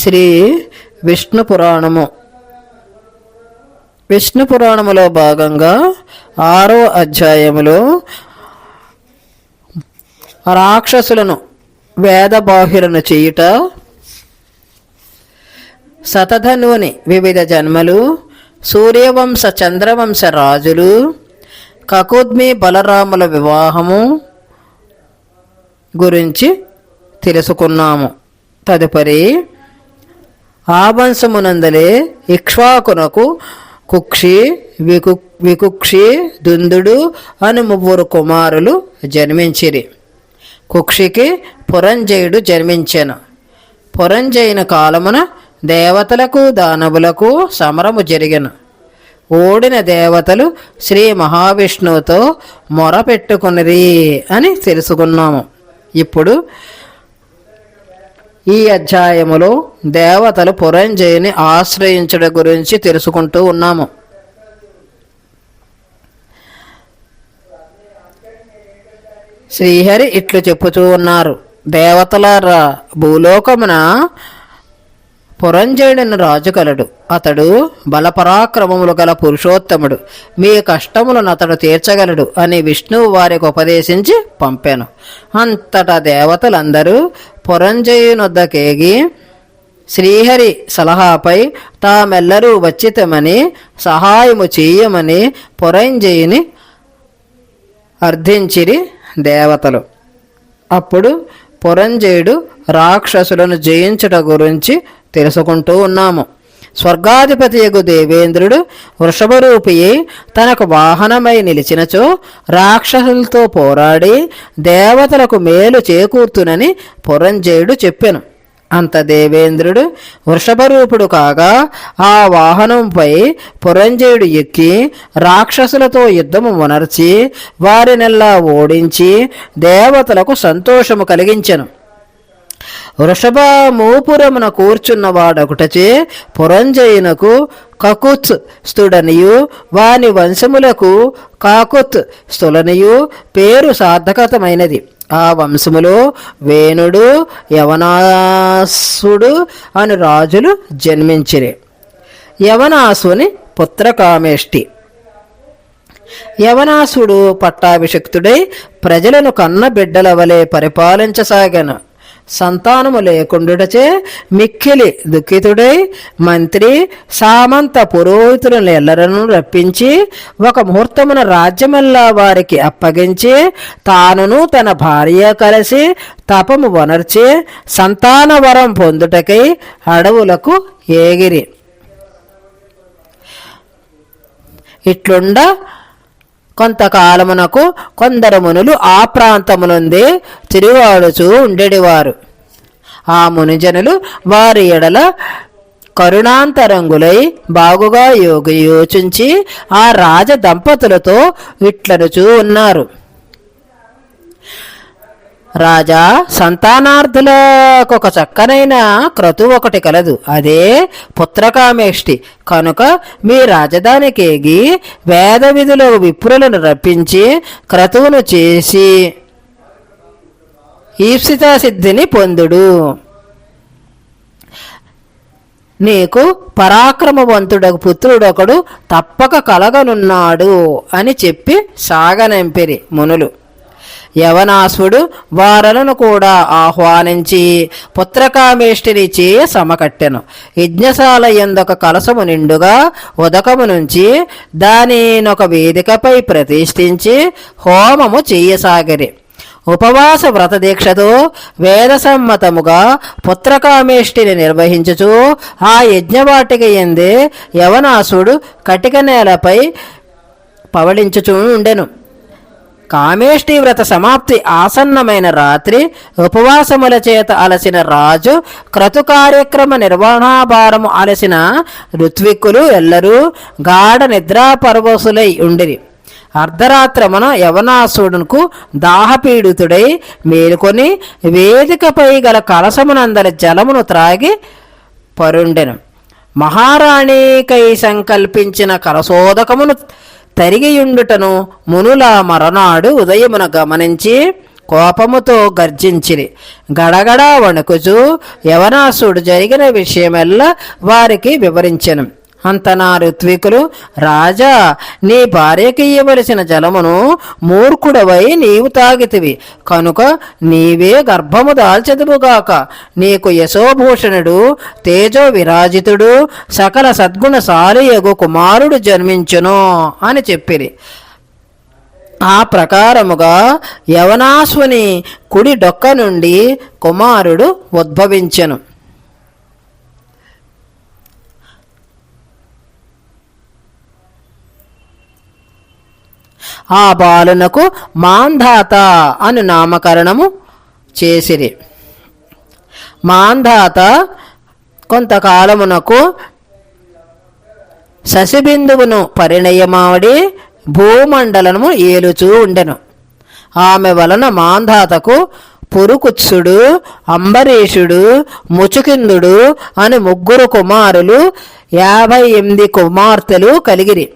శ్రీ విష్ణు పురాణము. విష్ణు పురాణములో భాగంగా ఆరో అధ్యాయములో రాక్షసులను వేదబాహులను చేయుట శతధనుని వివిధ జన్మలు సూర్యవంశ చంద్రవంశ రాజులు కకుద్మి బలరాముల వివాహము గురించి తెలుసుకున్నాము. తదుపరి ఆవంశమునందలే ఇక్ష్వాకునకు కుక్షి వికు వికుక్షి దుందుడు అని ముగ్గురు కుమారులు జన్మించిరి. కుక్షికి పురంజయుడు జన్మించెను. పురంజయుని కాలమున దేవతలకు దానవులకు సమరము జరిగెను. ఓడిన దేవతలు శ్రీ మహావిష్ణువుతో మొరపెట్టుకునిరి అని తెలుసుకున్నాము. ఇప్పుడు ఈ అధ్యాయములో దేవతలు పురంజయుని ఆశ్రయించడం గురించి తెలుసుకుంటూ ఉన్నాము. శ్రీహరి ఇట్లు చెప్పుతూ ఉన్నారు. దేవతలారా భూలోకమున పురంజయుడిని రాజు కలడు. అతడు బలపరాక్రమములు గల పురుషోత్తముడు. మీ కష్టములను అతడు తీర్చగలడు అని విష్ణువు వారికి ఉపదేశించి పంపాను. అంతటా దేవతలందరూ పురంజయునొద్దకేగి శ్రీహరి సలహాపై తామెల్లరూ వచ్చితమని సహాయము చేయమని పురంజయుని అర్థించిరి దేవతలు. అప్పుడు పురంజయుడు రాక్షసులను జయించుట గురించి తెలుసుకుంటూ ఉన్నాము. స్వర్గాధిపతియగు దేవేంద్రుడు వృషభరూపియై తనకు వాహనమై నిలిచినచో రాక్షసులతో పోరాడి దేవతలకు మేలు చేకూర్తునని పురంజయుడు చెప్పెను. అంత దేవేంద్రుడు వృషభరూపుడు కాగా ఆ వాహనంపై పురంజయుడు ఎక్కి రాక్షసులతో యుద్ధము వనర్చి వారినెల్లా ఓడించి దేవతలకు సంతోషము కలిగించెను. వృషభ మూపురమున కూర్చున్నవాడొకటచే పురంజయునకు కకుత్ స్థుడనియు వాని వంశములకు కాకుత్ స్థులనియు పేరు సార్థకతమైనది. ఆ వంశములో వేణుడు యవనాసుడు అని రాజులు జన్మించిరి. యవనాసుని పుత్రకామేష్టి. యవనాసుడు పట్టాభిషక్తుడై ప్రజలను కన్న బిడ్డల వలె పరిపాలించసాగాను. సంతానము లేకుండుటచే మిక్కిలి దుఃఖితుడై మంత్రి సామంత పురోహితులను ఎల్లరను రప్పించి ఒక ముహూర్తమున రాజ్యమల్లా వారికి అప్పగించి తానును తన భార్య కలిసి తపము వనర్చి సంతాన వరం పొందుటకై అడవులకు ఏగిరి. ఇట్లుండ కొంతకాలమునకు కొందరు మునులు ఆ ప్రాంతమునందే తిరుగాడుచూ ఉండేవారు. ఆ మునిజనులు వారి ఎడల కరుణాంతరంగులై బాగుగా యోగి యోచించి ఆ రాజ దంపతులతో ఇట్లనుచూ ఉన్నారు. రాజా సంతానార్థులకు ఒక చక్కనైన క్రతు ఒకటి కలదు. అదే పుత్రకామేష్టి. కనుక మీ రాజధానికేగి వేద విధుల విప్రులను రప్పించి క్రతువును చేసి ఈప్సితా సిద్ధిని పొందుడు. నీకు పరాక్రమవంతుడకు పుత్రుడొకడు తప్పక కలగనున్నాడు అని చెప్పి సాగనంపిరి మునులు. యవనాసుడు వారలను కూడా ఆహ్వానించి పుత్రకామేష్టిని చేయ సమకట్టెను. యజ్ఞశాల ఎందొక కలసము నిండుగా ఉదకము నుంచి దానినొక వేదికపై ప్రతిష్ఠించి హోమము చేయసాగిరి. ఉపవాస వ్రత దీక్షతో వేదసమ్మతముగా పుత్రకామేష్టిని నిర్వహించుచు ఆ యజ్ఞవాటిక ఎందే యవనాసుడు కటిక నేలపై పవళించుచూ ఉండెను. కామేష్టి వ్రత సమాప్తి ఆసన్నమైన రాత్రి ఉపవాసముల చేత అలసిన రాజు క్రతు కార్యక్రమ నిర్వహణాభారము అలసిన ఋత్విక్కులు ఎల్లరూ గాఢ నిద్రాపరవసులై ఉండిరి. అర్ధరాత్రమున యవనాసుడుకు దాహపీడితుడై మేలుకొని వేదికపై గల కలసమునందరి జలమును త్రాగి పరుండెను. మహారాణికై సంకల్పించిన కలసోదకమును తరిగియుండుటను మునుల మరనాడు ఉదయమున గమనించి కోపముతో గర్జించిరి. గడగడా వణుకుచూ యవనాసుడు జరిగిన విషయమెల్లా వారికి వివరించెను. అంతనా ఋత్వికులు రాజా నీ భార్యకి ఇవ్వవలసిన జలమును మూర్ఖుడవై నీవు తాగితివి. కనుక నీవే గర్భము దాల్చెదువుగాక. నీకు యశోభూషణుడు తేజో విరాజితుడు సకల సద్గుణశాలియగు కుమారుడు జన్మించును అని చెప్పిరి. ఆ ప్రకారముగా యవనాశ్వని కుడి డొక్క నుండి కుమారుడు ఉద్భవించెను. ఆ బాలునకు మాంధాత అని నామకరణము చేసిరి. మాంధాత కొంతకాలమునకు శశిబిందువును పరిణయమాడి భూమండలము ఏలుచూ ఉండెను. ఆమె వలన మాంధాతకు పురుకుత్సుడు అంబరీషుడు ముచుకిందుడు అని ముగ్గురు కుమారులు యాభై ఎనిమిది కుమార్తెలు కలిగిరి.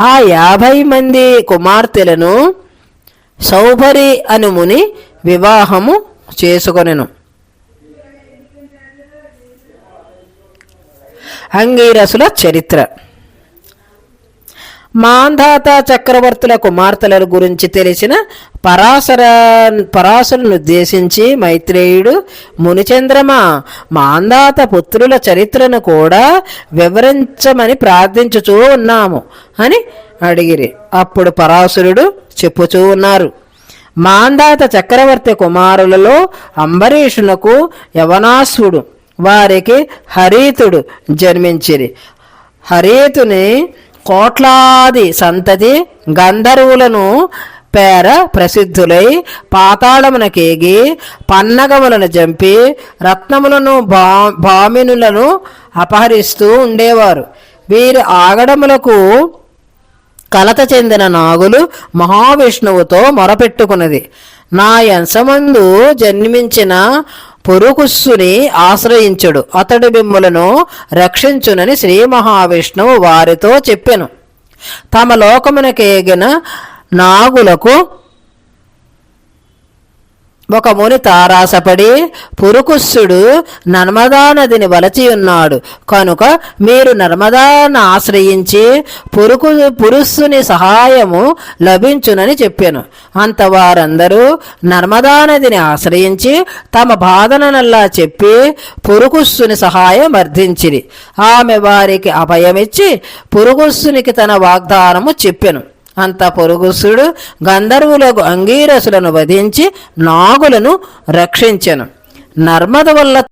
ఆ యాభై మంది కుమార్తెలను సౌభరి అను ముని వివాహము చేసుకొనెను. అంగీరసుల చరిత్ర. మాంధాత చక్రవర్తుల కుమార్తెల గురించి తెలిసిన పరాశర పరాశరును ఉద్దేశించి మైత్రేయుడు మునిచంద్రమ మాంధాత పుత్రుల చరిత్రను కూడా వివరించమని ప్రార్థించుచూ ఉన్నాము అని అడిగిరి. అప్పుడు పరాశరుడు చెప్పుచూ ఉన్నారు మాంధాత చక్రవర్తి కుమారులలో అంబరీషునకు యవనాశ్వుడు వారికి హరీతుడు జన్మించిరి. హరీతుని కోట్లాది సంతతి గంధర్వులను పేర ప్రసిద్ధులై పాతాళమునకేగి పన్నగములను చంపి రత్నములను బా బామినులను అపహరిస్తూ ఉండేవారు. వీరి ఆగడములకు కలత చెందిన నాగులు మహావిష్ణువుతో మొరపెట్టుకున్నది. నా యంసమందు జన్మించిన పురుకుస్సుని ఆశ్రయించుడు. అతడు మిమ్ములను రక్షించునని శ్రీ మహావిష్ణువు వారితో చెప్పెను. తమ లోకమునకేగిన నాగులకు ఒక ముని తారాసపడి పురుకుస్సుడు నర్మదా నదిని వలచి ఉన్నాడు. కనుక మీరు నర్మదాను ఆశ్రయించి పురుకు పురుస్సుని సహాయము లభించునని చెప్పాను. అంత వారందరూ నర్మదా నదిని ఆశ్రయించి తమ బాధననల్లా చెప్పి పురుకుస్సుని సహాయం వర్ధించిరి ఆమె వారికి అభయమిచ్చి పురుగుస్సునికి తన వాగ్దానము చెప్పెను. అంత పొరుగుసుడు గంధర్వులకు అంగీరసులను వధించి నాగులను రక్షించెను. నర్మద వల్ల